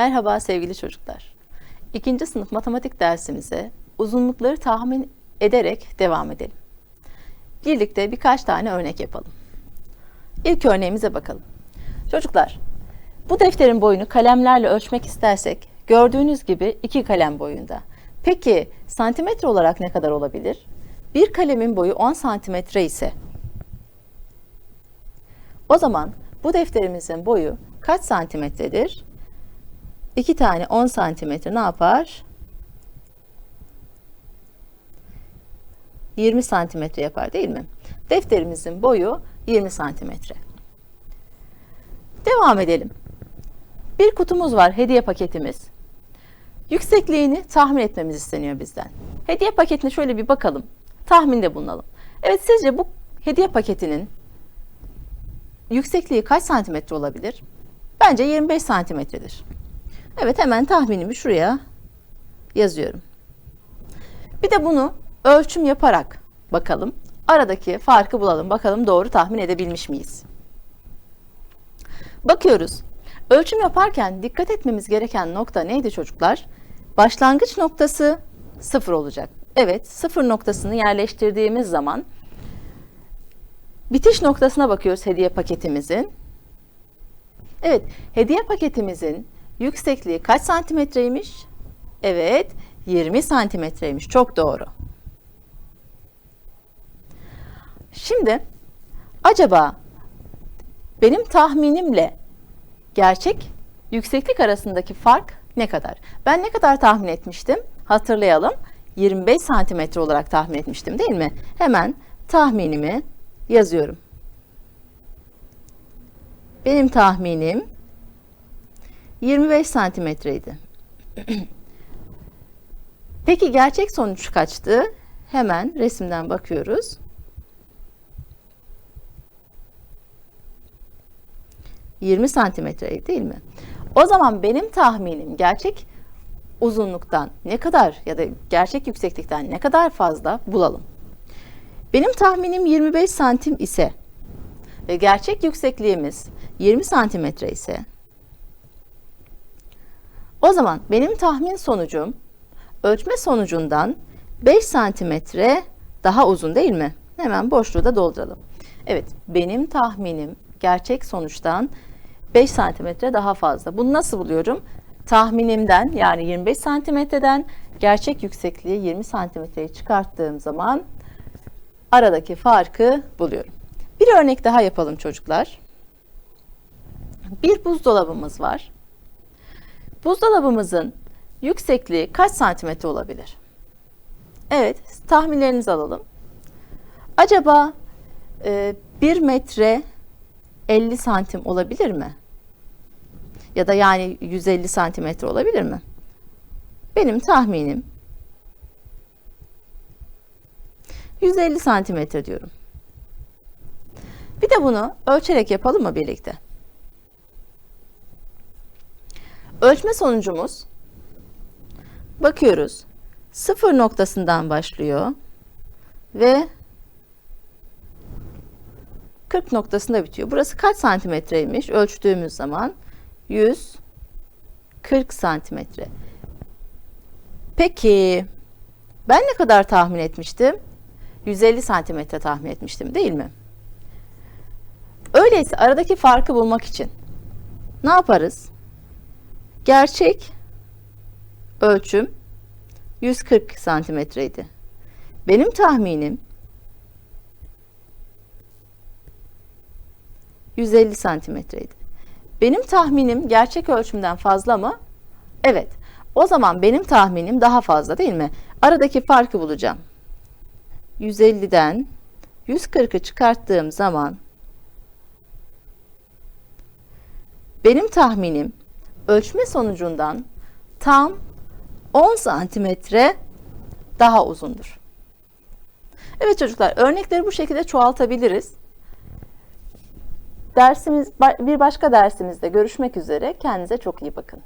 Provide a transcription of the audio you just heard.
Merhaba sevgili çocuklar. İkinci sınıf matematik dersimize uzunlukları tahmin ederek devam edelim. Birlikte birkaç tane örnek yapalım. İlk örneğimize bakalım. Çocuklar, bu defterin boyunu kalemlerle ölçmek istersek gördüğünüz gibi iki kalem boyunda. Peki santimetre olarak ne kadar olabilir? Bir kalemin boyu 10 santimetre ise o zaman bu defterimizin boyu kaç santimetredir? İki tane 10 santimetre ne yapar? 20 santimetre yapar değil mi? Defterimizin boyu 20 santimetre. Devam edelim. Bir kutumuz var, hediye paketimiz. Yüksekliğini tahmin etmemiz isteniyor bizden. Hediye paketine şöyle bir bakalım. Tahminde bulunalım. Evet sizce bu hediye paketinin yüksekliği kaç santimetre olabilir? Bence 25 santimetredir. Evet hemen tahminimi şuraya yazıyorum. Bir de bunu ölçüm yaparak bakalım. Aradaki farkı bulalım. Bakalım doğru tahmin edebilmiş miyiz? Bakıyoruz. Ölçüm yaparken dikkat etmemiz gereken nokta neydi çocuklar? Başlangıç noktası sıfır olacak. Evet sıfır noktasını yerleştirdiğimiz zaman bitiş noktasına bakıyoruz hediye paketimizin. Evet hediye paketimizin yüksekliği kaç santimetreymiş? Evet 20 santimetreymiş. Çok doğru. Şimdi acaba benim tahminimle gerçek yükseklik arasındaki fark ne kadar? Ben ne kadar tahmin etmiştim? Hatırlayalım. 25 santimetre olarak tahmin etmiştim değil mi? Hemen tahminimi yazıyorum. Benim tahminim 25 santimetreydi. Peki gerçek sonuç kaçtı? Hemen resimden bakıyoruz. ...20 santimetre değil mi? O zaman benim tahminim gerçek uzunluktan ne kadar ya da gerçek yükseklikten ne kadar fazla bulalım. Benim tahminim 25 santim ise ve gerçek yüksekliğimiz 20 santimetre ise o zaman benim tahmin sonucum ölçme sonucundan 5 santimetre daha uzun değil mi? Hemen boşluğu da dolduralım. Evet benim tahminim gerçek sonuçtan 5 santimetre daha fazla. Bunu nasıl buluyorum? Tahminimden yani 25 santimetreden gerçek yüksekliği 20 santimetreye çıkarttığım zaman aradaki farkı buluyorum. Bir örnek daha yapalım çocuklar. Bir buzdolabımız var. Buzdolabımızın yüksekliği kaç santimetre olabilir? Evet, tahminlerinizi alalım. Acaba e, 1 metre 50 santim olabilir mi? Ya da yani 150 santimetre olabilir mi? Benim tahminim 150 santimetre diyorum. Bir de bunu ölçerek yapalım mı birlikte? Ölçme sonucumuz bakıyoruz. Sıfır noktasından başlıyor ve 40 noktasında bitiyor. Burası kaç santimetreymiş ölçtüğümüz zaman? 140 santimetre. Peki ben ne kadar tahmin etmiştim? 150 santimetre tahmin etmiştim değil mi? Öyleyse aradaki farkı bulmak için ne yaparız? Gerçek ölçüm 140 santimetreydi. Benim tahminim 150 santimetreydi. Benim tahminim gerçek ölçümden fazla mı? Evet. O zaman benim tahminim daha fazla değil mi? Aradaki farkı bulacağım. 150'den 140'ı çıkarttığım zaman benim tahminim ölçme sonucundan tam 10 santimetre daha uzundur. Evet çocuklar örnekleri bu şekilde çoğaltabiliriz. Dersimiz bir başka dersimizde görüşmek üzere. Kendinize çok iyi bakın.